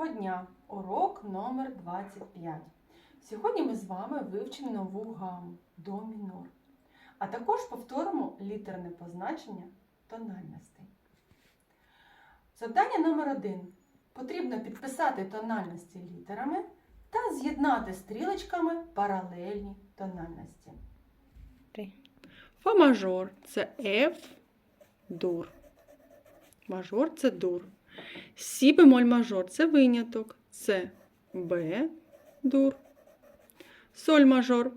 Доброго дня! Урок номер 25. Сьогодні ми з вами вивчимо нову гаму до мінор, а також повторимо літерне позначення тональностей. Завдання номер 1. Потрібно підписати тональності літерами та з'єднати стрілочками паралельні тональності. Фа мажор це F дур. Мажор це дур. Сі бемоль мажор це виняток. Це Б дур. Соль мажор.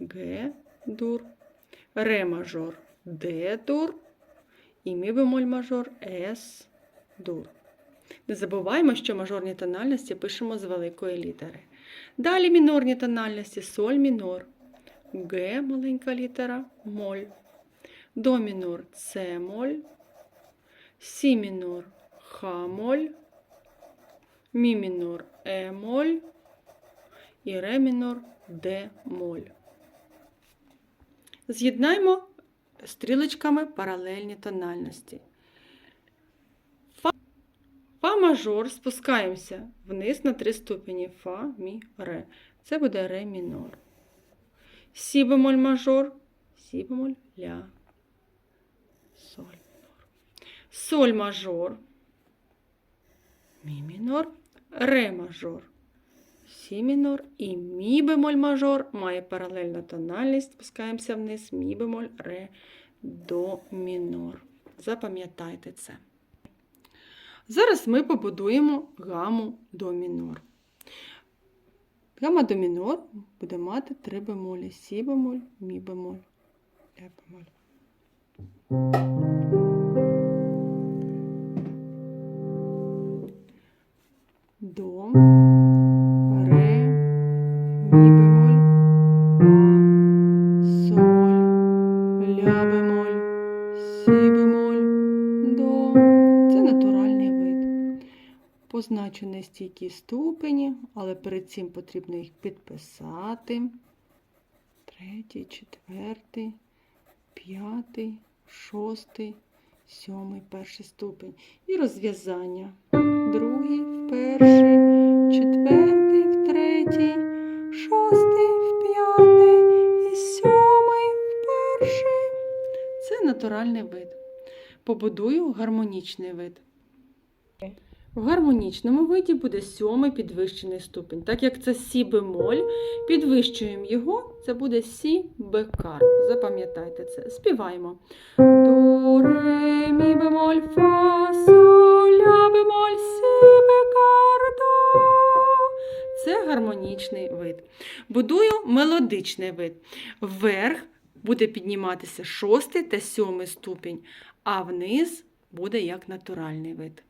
Г дур. Ре мажор Д дур. І мі бемоль мажор С дур. Не забуваємо, що мажорні тональності пишемо з великої літери. Далі мінорні тональності соль мінор. Г маленька літера моль. До мінор С моль. Сі мінор Х моль. Мі мінор Е моль. І ре мінор Д моль. З'єднаймо стрілочками паралельні тональності. Фа, фа мажор спускаємося вниз на три ступені. Фа, мі, ре. Це буде ре мінор. Сі бемоль мажор, сі бемоль ля, соль мінор. Соль мажор, мі мінор, ре мажор, сі мінор і мі бемоль мажор має паралельну тональність. Спускаємося вниз, мі бемоль, ре, до мінор. Запам'ятайте це. Зараз ми побудуємо гаму до мінор. Гама до мінор буде мати три бемолі. Сі бемоль, мі бемоль, ля бемоль. До, ре, мі бемоль, фа, соль, ля бемоль, сі бемоль, до. Це натуральний вид позначу нестійкі ступені, але перед цим потрібно їх підписати. Третій, четвертий, п'ятий, шостий, сьомий, перший ступень. І розв'язання. Другий в перший, четвертий в третій, шостий в п'ятий і сьомий в перший. Це натуральний вид. Побудую гармонічний вид. В гармонічному виді буде сьомий підвищений ступень. Так як це сі бемоль, підвищуємо його, це буде сі бекар. Запам'ятайте це. Співаємо. До, ре, мі бемоль, фа, соль, гармонічний вид. Будую мелодичний вид. Вверх буде підніматися шостий та сьомий ступінь, а вниз буде як натуральний вид.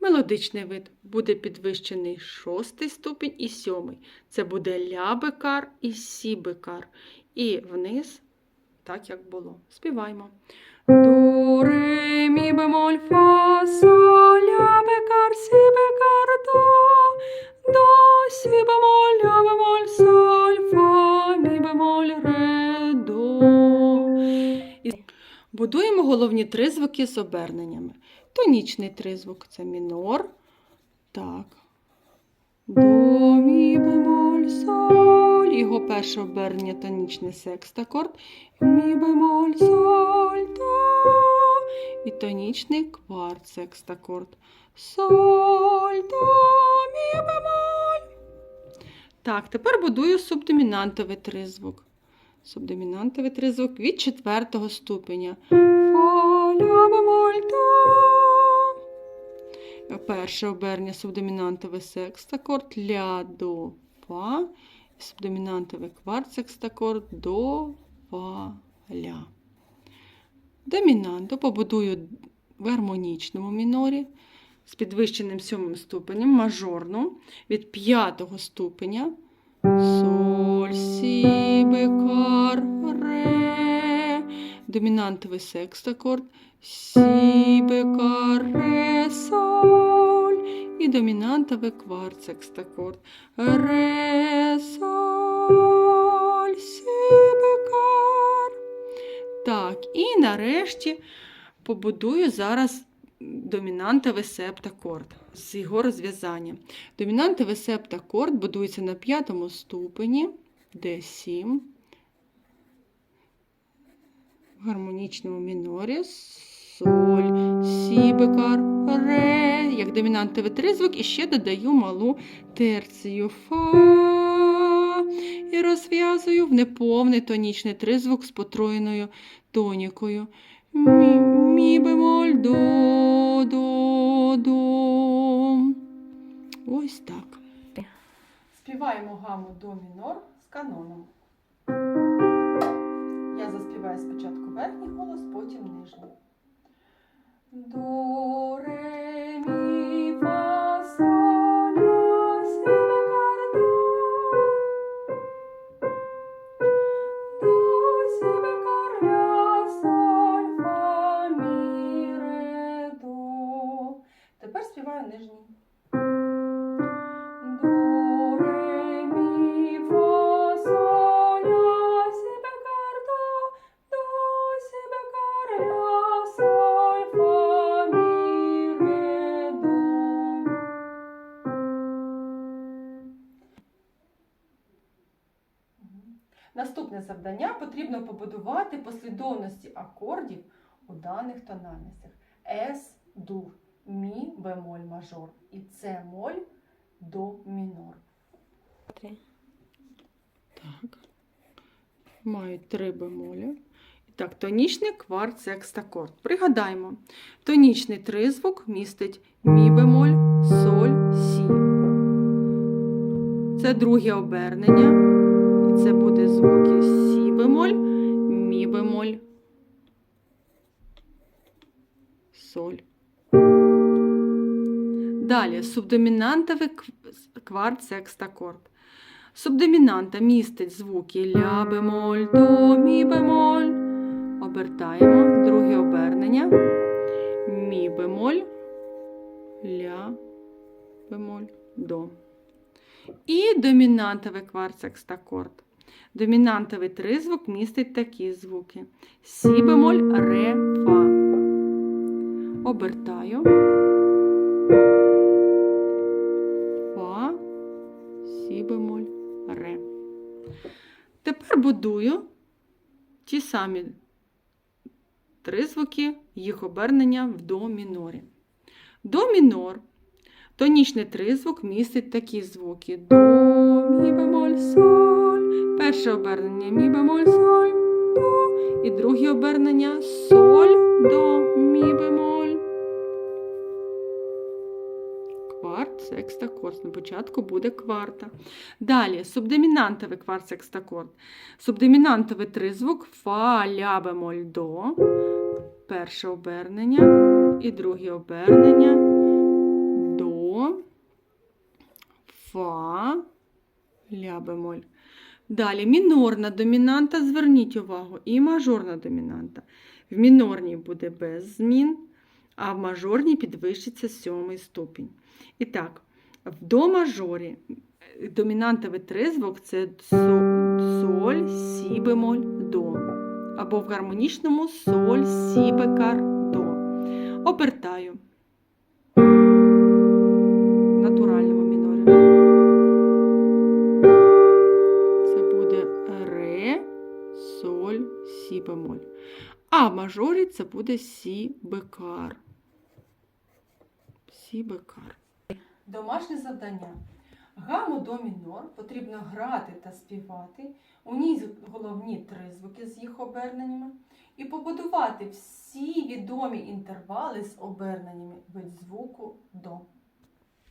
Мелодичний вид буде підвищений шостий ступінь і сьомий. Це буде ля бекар і сі бекар. І вниз, так як було. Співаємо. До, ре, мі бемоль, фа, соль, ля бекар, сі сі бемоль, ля бемоль, соль, фа, мі бемоль, ре, до. І Будуємо головні тризвуки з оберненнями. Тонічний тризвук це мінор. Так. До, мі, бемоль, соль. Його перше обернення тонічний секстакорд. Мі, бемоль, соль, до. І тонічний кварт секстакорд. Соль, до, мі, бемоль. Так, тепер будую субдомінантовий тризвук. Субдомінантовий тризвук від четвертого ступеня. Фа, ля, бемоль, до. Перше обернення субдомінантовий секстакорд, ля, до, фа. Субдомінантовий кварт секстакорд, до, фа, ля. Домінанту побудую в гармонічному мінорі з підвищеним сьомим ступенем, мажорну від п'ятого ступеня. Соль, сі, бекар, ре. Домінантовий секстакорд. Сі, бекар, ре, соль. І домінантовий кварт секстакорд. Ре, соль, сі, бекар. Так, і нарешті побудую зараз домінантовий септакорд з його розв'язанням. Домінантовий септакорд будується на п'ятому ступені Д7 в гармонічному мінорі соль, сі бекар, ре, як домінантовий тризвук, і ще додаю малу терцію фа і розв'язую в неповний тонічний тризвук з потроєною тонікою. Ось так. Співаємо гаму до мінор з каноном. Я заспіваю спочатку верхній голос, потім нижній. До, ре, завдання потрібно побудувати послідовності акордів у даних тональностях. С дур, мі бемоль мажор і С моль до мінор. Так. Мають три бемолі. І так, тонічний кварт секстакорд. Пригадаємо, тонічний тризвук містить мі бемоль, соль, сі. Це друге обернення. Це буде звуки сі бемоль, мі бемоль, соль. Далі субдомінантовий кв- кварт секстакорд. Субдомінанта містить звуки ля бемоль, до, мі бемоль. Обертаємо друге обернення. Мі бемоль, ля бемоль, до. І домінантовий кварт секстакорд. Домінантовий тризвук містить такі звуки: сі бемоль, ре, фа. Обертаю. Фа, сі бемоль, ре. Тепер будую ті самі тризвуки, їх обернення в до мінорі. До мінор. Тонічний тризвук містить такі звуки: до, мі. Перше обернення мі бемоль, соль, до. І друге обернення соль, до, мі бемоль. Кварт, секстакорд. На початку буде кварта. Далі субдомінантовий кварт секстакорд. Субдомінантовий тризвук фа, ля, бемоль, до. Перше обернення і друге обернення до, фа, ля, бемоль. Далі мінорна домінанта, зверніть увагу, і мажорна домінанта. В мінорній буде без змін, а в мажорній підвищиться сьомий ступінь. І так, в до мажорі е, домінантовий тризвук це соль, сі бемоль, до. Або в гармонічному соль, сі, бекар, до. Обертаю. Це буде сі бекар. Сі бекар. Домашнє завдання. Гаму до мінор потрібно грати та співати, у ній головні тризвуки з їх оберненнями, і побудувати всі відомі інтервали з оберненнями від звуку до.